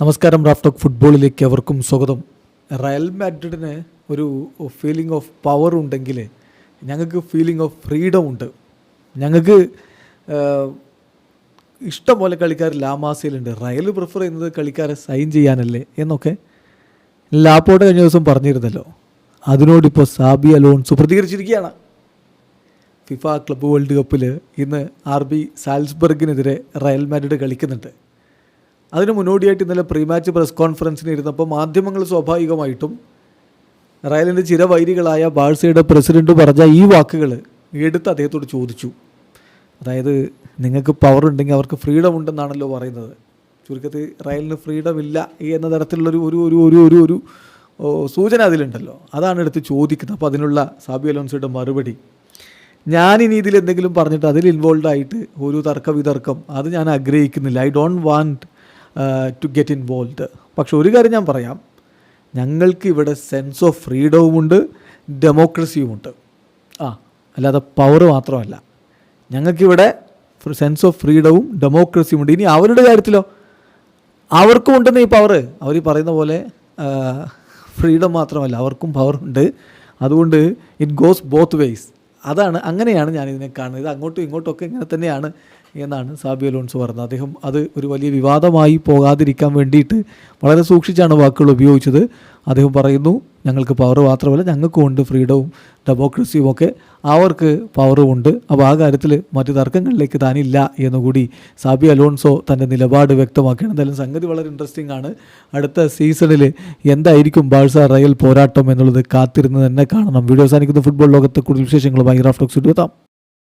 നമസ്കാരം റാഫ്റ്റോക്ക് ഫുട്ബോളിലേക്ക് അവർക്കും സ്വാഗതം. റയൽ മാഡ്രിഡിന് ഒരു ഫീലിംഗ് ഓഫ് പവർ ഉണ്ടെങ്കിൽ ഞങ്ങൾക്ക് ഫീലിംഗ് ഓഫ് ഫ്രീഡം ഉണ്ട്. ഞങ്ങൾക്ക് ഇഷ്ടംപോലെ ഇഷ്ടം പോലെ കളിക്കാർ ലാമാസയിലുണ്ട് റയൽ പ്രിഫർ ചെയ്യുന്നത് കളിക്കാരെ സൈൻ ചെയ്യാനല്ലേ എന്നൊക്കെ ലാപ്പോട്ട് കഴിഞ്ഞ ദിവസം പറഞ്ഞിരുന്നല്ലോ. അതിനോടിപ്പോൾ സാബി അലോൺസ് പ്രതികരിച്ചിരിക്കുകയാണ്. ഫിഫ ക്ലബ്ബ് വേൾഡ് കപ്പിൽ ഇന്ന് ആർ ബി സാൽസ്ബർഗിനെതിരെ റയൽ മാഡ്രിഡ് കളിക്കുന്നുണ്ട്. അതിന് മുന്നോടിയായിട്ട് ഇന്നലെ പ്രീ മാച്ച് പ്രസ് കോൺഫറൻസിന് ഇരുന്നപ്പോൾ മാധ്യമങ്ങൾ സ്വാഭാവികമായിട്ടും റയലിന്റെ ചിരവൈരികളായ ബാഴ്സയുടെ പ്രസിഡന്റ് പറഞ്ഞ ഈ വാക്കുകൾ എടുത്ത് അദ്ദേഹത്തോട് ചോദിച്ചു. അതായത് നിങ്ങൾക്ക് പവർ ഉണ്ടെങ്കിൽ അവർക്ക് ഫ്രീഡം ഉണ്ടെന്നാണല്ലോ പറയുന്നത്. ചുരുക്കത്തിൽ റയലിന് ഫ്രീഡം ഇല്ല എന്ന തരത്തിലുള്ളൊരു ഒരു ഒരു ഒരു ഒരു ഒരു സൂചന അതിലുണ്ടല്ലോ. അതാണ് എടുത്ത് ചോദിക്കുന്നത്. അപ്പോൾ അതിനുള്ള സാബി അലോൺസോയുടെ മറുപടി. ഞാനിനി ഇതിൽ എന്തെങ്കിലും പറഞ്ഞിട്ട് അതിൽ ഇൻവോൾവ് ആയിട്ട് ഒരു തർക്ക വിതർക്കം അത് ഞാൻ ആഗ്രഹിക്കുന്നില്ല. I don't want to get involve പക്ഷെ ഒരു കാര്യം ഞാൻ പറയാം. ഞങ്ങൾക്ക് ഇവിടെ സെൻസ് ഓഫ് ഫ്രീഡവുമുണ്ട് ഡെമോക്രസിയുമുണ്ട് ആ അല്ലാതെ പവർ മാത്രമല്ല. ഞങ്ങൾക്കിവിടെ സെൻസ് ഓഫ് ഫ്രീഡവും ഡെമോക്രസിയും ഉണ്ട്. ഇനി അവരുടെ കാര്യത്തിലോ? അവർക്കും ഉണ്ടെന്ന് ഈ പവർ അവർ ഈ പറയുന്ന പോലെ ഫ്രീഡം മാത്രമല്ല. അവർക്കും പവർ ഉണ്ട്. അതുകൊണ്ട് ഇറ്റ് ഗോസ് ബോത്ത് വേയ്സ് അതാണ് അങ്ങനെയാണ് ഞാനിതിനെ കാണുന്നത്. ഇത് അങ്ങോട്ടും ഇങ്ങോട്ടും ഒക്കെ ഇങ്ങനെ തന്നെയാണ് എന്നാണ് സാബി അലോൺസ് പറഞ്ഞത്. അദ്ദേഹം അത് ഒരു വലിയ വിവാദമായി പോകാതിരിക്കാൻ വേണ്ടിയിട്ട് വളരെ സൂക്ഷിച്ചാണ് വാക്കുകൾ ഉപയോഗിച്ചത്. അദ്ദേഹം പറയുന്നു ഞങ്ങൾക്ക് പവർ മാത്രമല്ല ഞങ്ങൾക്കും ഉണ്ട് ഫ്രീഡവും ഡെമോക്രസിയും ഒക്കെ. അവർക്ക് പവറും ഉണ്ട്. അപ്പോൾ ആ കാര്യത്തിൽ മറ്റു തർക്കങ്ങളിലേക്ക് താനില്ല എന്നുകൂടി സാബി അലോൺസോ തന്റെ നിലപാട് വ്യക്തമാക്കുകയാണ്. എന്തായാലും സംഗതി വളരെ ഇൻട്രസ്റ്റിംഗ് ആണ്. അടുത്ത സീസണിൽ എന്തായിരിക്കും ബാഴ്സ റയൽ പോരാട്ടം എന്നുള്ളത് കാത്തിരുന്ന് തന്നെ കാണണം. വീഡിയോ അവസാനിക്കുന്ന. ഫുട്ബോൾ ലോകത്തെ കൂടുതൽ വിശേഷങ്ങളുമായി റാഫ്റ്റോക്സ് എത്താം.